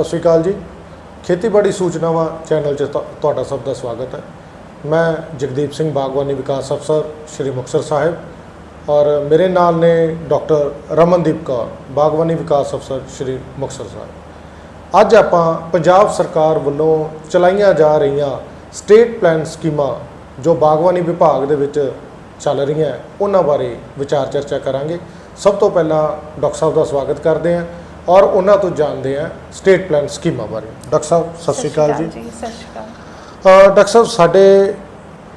ਸਤਿ ਸ਼੍ਰੀ ਅਕਾਲ ਜੀ। ਖੇਤੀਬਾੜੀ ਸੂਚਨਾਵਾਂ ਚੈਨਲ 'ਚ ਤੁ- ਤੁਹਾਡਾ ਸਭ ਦਾ ਸਵਾਗਤ ਹੈ। ਮੈਂ ਜਗਦੀਪ ਸਿੰਘ ਬਾਗਵਾਨੀ ਵਿਕਾਸ ਅਫਸਰ, ਸ਼੍ਰੀ ਮੁਕਤਸਰ ਸਾਹਿਬ ਔਰ ਮੇਰੇ ਨਾਲ ਨੇ ਡਾਕਟਰ ਰਮਨਦੀਪ ਕੌਰ, ਬਾਗਵਾਨੀ ਵਿਕਾਸ ਅਫਸਰ, ਸ਼੍ਰੀ ਮੁਕਤਸਰ ਸਾਹਿਬ। ਅੱਜ ਆਪਾਂ ਪੰਜਾਬ ਸਰਕਾਰ ਵੱਲੋਂ ਚਲਾਈਆਂ ਜਾ ਰਹੀਆਂ ਸਟੇਟ ਪਲਾਨ ਸਕੀਮਾਂ ਜੋ ਬਾਗਵਾਨੀ ਵਿਭਾਗ ਦੇ ਵਿੱਚ ਚੱਲ ਰਹੀਆਂ, ਉਹਨਾਂ ਬਾਰੇ ਵਿਚਾਰ ਚਰਚਾ ਕਰਾਂਗੇ। ਸਭ ਤੋਂ ਪਹਿਲਾਂ ਡਾਕਟਰ ਸਾਹਿਬ ਦਾ ਸਵਾਗਤ ਕਰਦੇ ਹਾਂ। ਔਰ ਉਹਨਾਂ ਤੋਂ ਜਾਣਦੇ ਹਾਂ ਸਟੇਟ ਪਲਾਨ ਸਕੀਮਾਂ ਬਾਰੇ। ਡਾਕਟਰ ਸਾਹਿਬ ਸਤਿ ਸ਼੍ਰੀ ਅਕਾਲ ਜੀ। ਸਤਿ ਸ਼੍ਰੀ ਅਕਾਲ। ਡਾਕਟਰ ਸਾਹਿਬ ਸਾਡੇ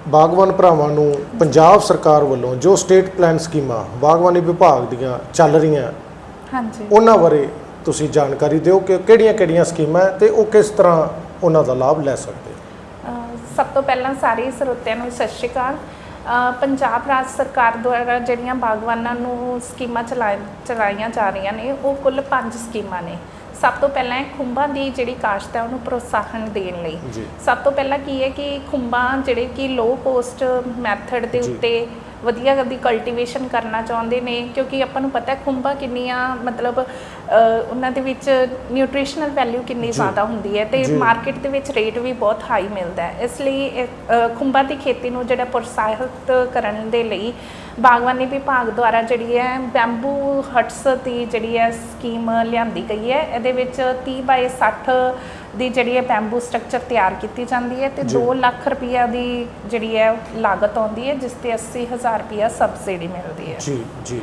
ਬਾਗਵਾਨ ਭਰਾਵਾਂ ਨੂੰ ਪੰਜਾਬ ਸਰਕਾਰ ਵੱਲੋਂ ਜੋ ਸਟੇਟ ਪਲਾਨ ਸਕੀਮਾਂ ਬਾਗਵਾਨੀ ਵਿਭਾਗ ਦੀਆਂ ਚੱਲ ਰਹੀਆਂ ਹਾਂਜੀ। ਉਹਨਾਂ ਬਾਰੇ ਤੁਸੀਂ ਜਾਣਕਾਰੀ ਦਿਓ ਕਿ ਕਿਹੜੀਆਂ-ਕਿਹੜੀਆਂ ਸਕੀਮਾਂ ਤੇ ਉਹ ਕਿਸ ਤਰ੍ਹਾਂ ਉਹਨਾਂ ਦਾ ਲਾਭ ਲੈ ਸਕਦੇ? ਸਭ ਤੋਂ ਪਹਿਲਾਂ ਸਾਰੇ ਸਰੋਤਿਆਂ ਨੂੰ ਸਤਿ ਸ਼੍ਰੀ ਅਕਾਲ। ਪੰਜਾਬ ਰਾਜ ਸਰਕਾਰ ਦੁਆਰਾ ਜਿਹੜੀਆਂ ਬਾਗਵਾਨਾਂ ਨੂੰ ਸਕੀਮਾਂ ਚਲਾਈ ਚਲਾਈਆਂ ਜਾ ਰਹੀਆਂ ਨੇ ਉਹ ਕੁੱਲ 5 ਸਕੀਮਾਂ ਨੇ। ਸਭ ਤੋਂ ਪਹਿਲਾਂ ਹੈ ਖੁੰਬਾਂ ਦੀ ਜਿਹੜੀ ਕਾਸ਼ਤ ਹੈ ਉਹਨੂੰ ਪ੍ਰੋਤਸਾਹਨ ਦੇਣ ਲਈ। ਸਭ ਤੋਂ ਪਹਿਲਾਂ ਕੀ ਹੈ ਕਿ ਖੁੰਬਾਂ ਜਿਹੜੇ ਕਿ ਲੋ ਕੋਸਟ ਮੈਥਡ ਦੇ। ਉੱਤੇ ਵਧੀਆ ਦੀ ਕਲਟੀਵੇਸ਼ਨ ਕਰਨਾ ਚਾਹੁੰਦੇ ਨੇ ਕਿਉਂਕਿ ਆਪਾਂ ਨੂੰ ਪਤਾ ਹੈ ਖੁੰਬਾਂ ਕਿੰਨੀਆਂ ਮਤਲਬ ਉਹਨਾਂ ਦੇ ਵਿੱਚ ਨਿਊਟ੍ਰੀਸ਼ਨਲ ਵੈਲਿਊ ਕਿੰਨੀ। ਜ਼ਿਆਦਾ ਹੁੰਦੀ ਹੈ ਤੇ। ਮਾਰਕੀਟ ਦੇ ਵਿੱਚ ਰੇਟ ਵੀ ਬਹੁਤ ਹਾਈ ਮਿਲਦਾ ਹੈ ਇਸ ਲਈ ਖੁੰਬਾਂ ਦੀ ਖੇਤੀ ਨੂੰ ਜਿਹੜਾ ਪ੍ਰੋਤਸਾਹਿਤ ਕਰਨ ਦੇ ਲਈ ਬਾਗਵਾਨੀ ਵਿਭਾਗ ਦੁਆਰਾ ਜਿਹੜੀ ਹੈ ਬੈਂਬੂ ਹਟਸ ਦੀ ਜਿਹੜੀ ਹੈ ਸਕੀਮ ਲਿਆਂਦੀ ਗਈ ਹੈ ਇਹਦੇ ਵਿੱਚ 30 ਬਾਈ 60 ਦੀ ਜਿਹੜੀ ਹੈ ਬੈਂਬੂ ਸਟਰਕਚਰ ਤਿਆਰ ਕੀਤੀ ਜਾਂਦੀ ਹੈ ਤੇ ਜੀ। 2 ਲੱਖ ਰੁਪਈਆ ਦੀ ਜਿਹੜੀ ਹੈ ਲਾਗਤ ਆਉਂਦੀ ਹੈ ਜਿਸ ਤੇ 80000 ਰੁਪਈਆ ਸਬਸਿਡੀ ਮਿਲਦੀ ਹੈ। ਜੀ ਜੀ।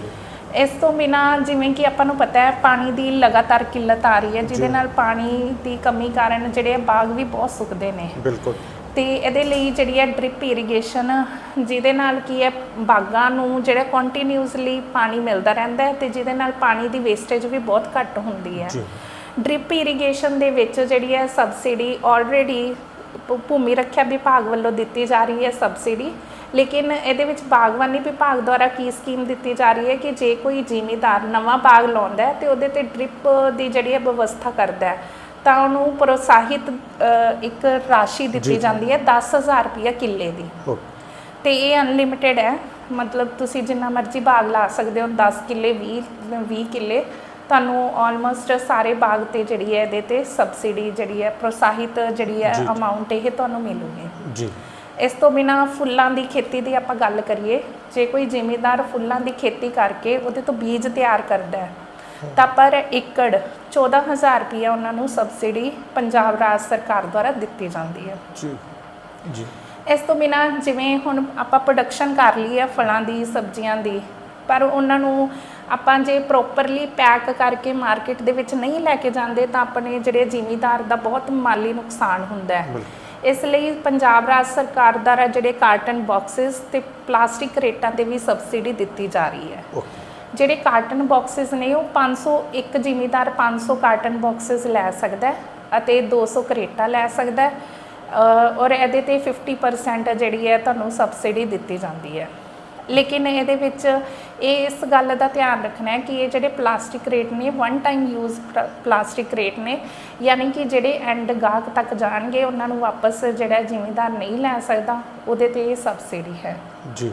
ਇਸ ਤੋਂ ਬਿਨਾ ਜਿਵੇਂ ਕਿ ਆਪਾਂ ਨੂੰ ਪਤਾ ਹੈ ਪਾਣੀ ਦੀ ਲਗਾਤਾਰ ਕਿੱਲਤ ਆ ਰਹੀ ਹੈ ਜਿਹਦੇ। ਨਾਲ ਪਾਣੀ ਦੀ ਕਮੀ ਕਾਰਨ ਜਿਹੜੇ ਬਾਗ ਵੀ ਬਹੁਤ ਸੁੱਕਦੇ ਨੇ। ਬਿਲਕੁਲ। ਤੇ ਇਹਦੇ ਲਈ ਜਿਹੜੀ ਹੈ ਡ੍ਰਿਪ ਇਰੀਗੇਸ਼ਨ ਜਿਹਦੇ ਨਾਲ ਕੀ ਹੈ ਬਾਗਾਂ ਨੂੰ ਜਿਹੜਾ ਕੰਟੀਨਿਊਸਲੀ ਪਾਣੀ ਮਿਲਦਾ ਰਹਿੰਦਾ ਹੈ ਤੇ ਜਿਹਦੇ ਨਾਲ ਪਾਣੀ ਦੀ ਵੇਸਟੇਜ ਵੀ ਬਹੁਤ ਘੱਟ ਹੁੰਦੀ ਹੈ। ਜੀ। ਡ੍ਰਿਪ ਇਰੀਗੇਸ਼ਨ ਦੇ ਵਿੱਚ ਜਿਹੜੀ ਹੈ ਸਬਸਿਡੀ ਆਲਰੇਡੀ ਭੂਮੀ ਰੱਖਿਆ ਵਿਭਾਗ ਵੱਲੋਂ ਦਿੱਤੀ ਜਾ ਰਹੀ ਹੈ ਸਬਸਿਡੀ। ਲੇਕਿਨ ਇਹਦੇ ਵਿੱਚ ਬਾਗਵਾਨੀ ਵਿਭਾਗ ਦੁਆਰਾ ਕੀ ਸਕੀਮ ਦਿੱਤੀ ਜਾ ਰਹੀ ਹੈ ਕਿ ਜੇ ਕੋਈ ਜ਼ਿਮੀਦਾਰ ਨਵਾਂ ਬਾਗ ਲਾਉਂਦਾ ਹੈ ਤੇ ਉਹਦੇ ਤੇ ਡ੍ਰਿਪ ਦੀ ਜਿਹੜੀ ਹੈ ਵਿਵਸਥਾ ਕਰਦਾ ਹੈ ਤਾਂ ਉਹਨੂੰ ਪ੍ਰੋਤਸਾਹਿਤ ਅ, ਇੱਕ ਰਾਸ਼ੀ ਦਿੱਤੀ। ਜਾਂਦੀ ਹੈ 10000 ਰੁਪਏ ਕਿੱਲੇ ਦੀ। ਤੇ ਇਹ ਅਨਲਿਮਿਟਿਡ ਹੈ ਮਤਲਬ ਤੁਸੀਂ ਜਿੰਨਾ ਮਰਜ਼ੀ ਬਾਗ ਲਾ ਸਕਦੇ ਹੋ 10 ਕਿੱਲੇ 20 20 ਕਿੱਲੇ। ਤੁਹਾਨੂੰ ਆਲਮੋਸਟ ਸਾਰੇ ਬਾਗ ਤੇ ਜਿਹੜੀ ਹੈ ਇਹਦੇ ਤੇ ਸਬਸਿਡੀ ਜਿਹੜੀ ਹੈ ਪ੍ਰੋਤਸਾਹਿਤ ਜਿਹੜੀ ਹੈ। ਅਮਾਉਂਟ ਇਹ ਤੁਹਾਨੂੰ ਮਿਲੂਗੀ। ਜੀ। ਇਸ ਤੋਂ ਬਿਨਾ ਫੁੱਲਾਂ ਦੀ ਖੇਤੀ ਦੀ ਆਪਾਂ ਗੱਲ ਕਰੀਏ ਜੇ ਕੋਈ ਜ਼ਿਮੀਂਦਾਰ ਫੁੱਲਾਂ ਦੀ ਖੇਤੀ ਕਰਕੇ ਉਹਦੇ ਤੋਂ ਬੀਜ ਤਿਆਰ ਕਰਦਾ ਹੈ ਤਾਂ ਪਰ ਏਕੜ 14000 ਰੁਪਏ ਉਹਨਾਂ ਨੂੰ ਸਬਸਿਡੀ ਪੰਜਾਬ ਰਾਜ ਸਰਕਾਰ ਦੁਆਰਾ ਦਿੱਤੀ ਜਾਂਦੀ ਹੈ। ਜੀ। ਜੀ। ਇਸ ਤੋਂ ਬਿਨਾ ਜਿਵੇਂ ਹੁਣ ਆਪਾਂ ਪ੍ਰੋਡਕਸ਼ਨ ਕਰ ਲਈ ਹੈ ਫਲਾਂ ਦੀ ਸਬਜ਼ੀਆਂ ਦੀ ਪਰ ਉਹਨਾਂ ਨੂੰ ਆਪਾਂ ਜੇ ਪ੍ਰੋਪਰਲੀ ਪੈਕ ਕਰਕੇ ਮਾਰਕੀਟ ਦੇ ਵਿੱਚ ਨਹੀਂ ਲੈ ਕੇ ਜਾਂਦੇ ਤਾਂ ਆਪਣੇ ਜਿਹੜੇ ਜ਼ਿਮੀਦਾਰ ਦਾ ਬਹੁਤ ਮਾਲੀ ਨੁਕਸਾਨ ਹੁੰਦਾ ਹੈ। ਇਸ ਲਈ ਪੰਜਾਬ ਰਾਜ ਸਰਕਾਰ ਦੁਆਰਾ ਜਿਹੜੇ ਕਾਰਟਨ ਬਾਕਸਸ ਤੇ ਪਲਾਸਟਿਕ ਰੇਟਾਂ ਤੇ ਵੀ ਸਬਸਿਡੀ ਦਿੱਤੀ ਜਾ ਰਹੀ ਹੈ। ਜਿਹੜੇ ਕਾਰਟਨ ਬਾਕਸਸ ਨੇ ਉਹ 500 ਇੱਕ ਜ਼ਿਮੀਦਾਰ 500 ਕਾਰਟਨ ਬਾਕਸਸ ਲੈ ਸਕਦਾ ਅਤੇ 200 ਕਰੇਟਾ ਲੈ ਸਕਦਾ ਔਰ ਇਹਦੇ ਤੇ 50% ਜਿਹੜੀ ਹੈ ਤੁਹਾਨੂੰ ਸਬਸਿਡੀ ਦਿੱਤੀ ਜਾਂਦੀ ਹੈ। ਲੇਕਿਨ ਇਹਦੇ ਵਿੱਚ ਇਹ ਇਸ ਗੱਲ ਦਾ ਧਿਆਨ ਰੱਖਣਾ ਹੈ ਕਿ ਇਹ ਜਿਹੜੇ ਪਲਾਸਟਿਕ ਰੇਟ ਨੇ one time use plastic rate ਨੇ ਯਾਨੀ ਕਿ ਜਿਹੜੇ ਐਂਡ ਗਾਹਕ ਤੱਕ ਜਾਣਗੇ ਉਹਨਾਂ ਨੂੰ ਵਾਪਸ ਜਿਹੜਾ ਜ਼ਿਮੀਦਾਰ ਨਹੀਂ ਲੈ ਸਕਦਾ ਉਹਦੇ ਤੇ ਇਹ ਸਬਸਿਡੀ ਹੈ ਜੀ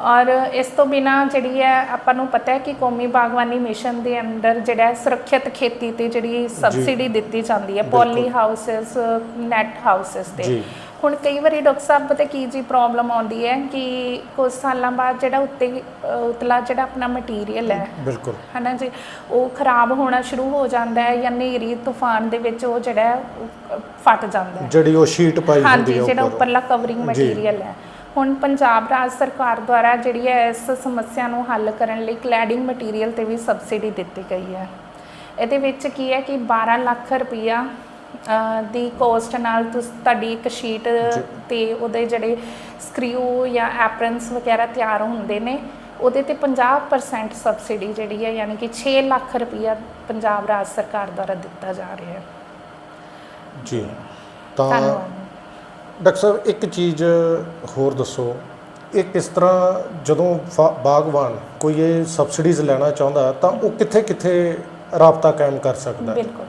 ਔਰ ਇਸ ਤੋਂ ਬਿਨਾ ਜਿਹੜੀ ਹੈ ਆਪਾਂ ਨੂੰ ਪਤਾ ਹੈ ਕਿ ਕੌਮੀ ਬਾਗਵਾਨੀ ਮਿਸ਼ਨ ਦੇ ਅੰਡਰ ਜਿਹੜਾ ਸੁਰੱਖਿਅਤ ਖੇਤੀ ਤੇ ਜਿਹੜੀ ਸਬਸਿਡੀ ਦਿੱਤੀ ਜਾਂਦੀ ਹੈ। ਪੋਲੀ ਹਾਊਸਸ ਨੈਟ ਹਾਊਸਸ ਤੇ ਜੀ। ਹੁਣ ਕਈ ਵਾਰੀ ਡਾਕਟਰ ਸਾਹਿਬ ਪਤਾ ਕੀ ਜੀ ਪ੍ਰੋਬਲਮ ਆਉਂਦੀ ਹੈ ਕਿ ਕੁਝ ਸਾਲਾਂ ਬਾਅਦ ਜਿਹੜਾ ਉੱਤੇ ਅ, ਉਤਲਾ ਜਿਹੜਾ ਆਪਣਾ ਮਟੀਰੀਅਲ ਹੈ ਬਿਲਕੁਲ ਹਨਾ ਜੀ ਉਹ ਖਰਾਬ ਹੋਣਾ ਸ਼ੁਰੂ ਹੋ ਜਾਂਦਾ ਹੈ ਜਾਂ ਹਨੇਰੀ ਤੂਫਾਨ ਦੇ ਵਿੱਚ ਉਹ ਜਿਹੜਾ ਹੈ, ਉਹ, ਅ, ਫਟ ਜਾਂਦਾ ਹੈ। ਜਿਹੜੀ ਉਹ ਸ਼ੀਟ ਪਾਈ ਹੁੰਦੀ ਹਾਂਜੀ ਹੈ ਜਿਹੜਾ ਉੱਪਰ। ਉੱਪਰਲਾ ਕਵਰਿੰਗ ਜੀ। ਮਟੀਰੀਅਲ ਹੈ। ਹੁਣ ਪੰਜਾਬ ਰਾਜ ਸਰਕਾਰ ਦੁਆਰਾ ਜਿਹੜੀ ਹੈ ਇਸ ਸਮੱਸਿਆ ਨੂੰ ਹੱਲ ਕਰਨ ਲਈ ਕਲੈਡਿੰਗ ਮਟੀਰੀਅਲ ਤੇ ਵੀ ਸਬਸਿਡੀ ਦਿੱਤੀ ਗਈ ਹੈ। ਇਹਦੇ ਵਿੱਚ ਕੀ ਹੈ ਕਿ 12 ਲੱਖ ਰੁਪਈਆ ਅ, ਦੀ ਕੋਸਟ ਨਾਲ ਤੁਸ ਤੁਹਾਡੀ ਇੱਕ ਸ਼ੀਟ ਤੇ ਉਹਦੇ ਜਿਹੜੇ ਸਕਰੂ ਜਾਂ ਐਪਰਨਸ ਵਗੈਰਾ ਤਿਆਰ ਹੁੰਦੇ ਨੇ ਉਹਦੇ ਤੇ 50% ਸਬਸਿਡੀ ਜਿਹੜੀ ਹੈ ਯਾਨੀ ਕਿ 6 ਲੱਖ ਰੁਪਈਆ ਪੰਜਾਬ ਰਾਜ ਸਰਕਾਰ ਦੁਆਰਾ ਦਿੱਤਾ ਜਾ ਰਿਹਾ ਹੈ। ਜੀ। ਤਾਂ ਡਾਕਟਰ ਸਾਹਿਬ ਇੱਕ ਚੀਜ਼ ਹੋਰ ਦੱਸੋ। ਇਹ ਕਿਸ ਤਰ੍ਹਾਂ ਜਦੋਂ ਬਾਗਵਾਨ ਕੋਈ ਇਹ ਸਬਸਿਡੀਜ਼ ਲੈਣਾ ਚਾਹੁੰਦਾ ਤਾਂ ਉਹ ਕਿੱਥੇ ਕਿੱਥੇ ਰਾਬਤਾ ਕਾਇਮ ਕਰ ਸਕਦਾ? ਬਿਲਕੁਲ।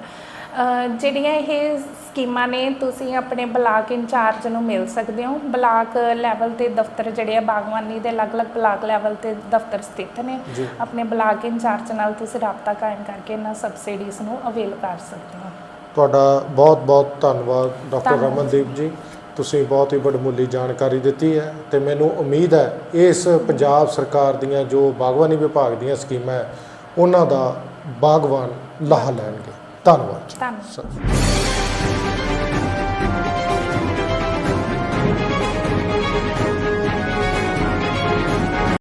ਜਿਹੜੀਆਂ ਇਹ ਸਕੀਮਾਂ ਨੇ ਤੁਸੀਂ ਆਪਣੇ ਬਲਾਕ ਇੰਚਾਰਜ ਨੂੰ ਮਿਲ ਸਕਦੇ ਹੋ। ਬਲਾਕ ਲੈਵਲ ਤੇ ਦਫ਼ਤਰ ਜਿਹੜੇ ਆ ਬਾਗਵਾਨੀ ਦੇ ਅਲੱਗ-ਅਲੱਗ ਬਲਾਕ ਲੈਵਲ ਤੇ ਦਫ਼ਤਰ ਸਥਿਤ ਨੇ। ਆਪਣੇ ਬਲਾਕ ਇੰਚਾਰਜ ਨਾਲ ਤੁਸੀਂ ਰਾਬਤਾ ਕਾਇਮ ਕਰਕੇ ਇਹਨਾਂ ਸਬਸਿਡੀਜ਼ ਨੂੰ ਅਵੇਲ ਕਰ ਸਕਦੇ ਹੋ। ਤੁਹਾਡਾ ਬਹੁਤ-ਬਹੁਤ ਧੰਨਵਾਦ ਡਾਕਟਰ। ਰਮਨਦੀਪ ਜੀ। ਤੁਸੀਂ ਬਹੁਤ ਹੀ ਵਡਮੁੱਲੀ ਜਾਣਕਾਰੀ ਦਿੱਤੀ ਹੈ ਤੇ ਮੈਨੂੰ ਉਮੀਦ ਹੈ ਇਸ ਪੰਜਾਬ ਸਰਕਾਰ ਦੀਆਂ ਜੋ ਬਾਗਵਾਨੀ ਵਿਭਾਗ ਦੀਆਂ ਸਕੀਮਾਂ ਹੈ ਉਹਨਾਂ ਦਾ ਬਾਗਵਾਨ ਲਾਹਾ ਲੈਣਗੇ। ਧੰਨਵਾਦ ਜੀ। ਧੰਨਵਾਦ।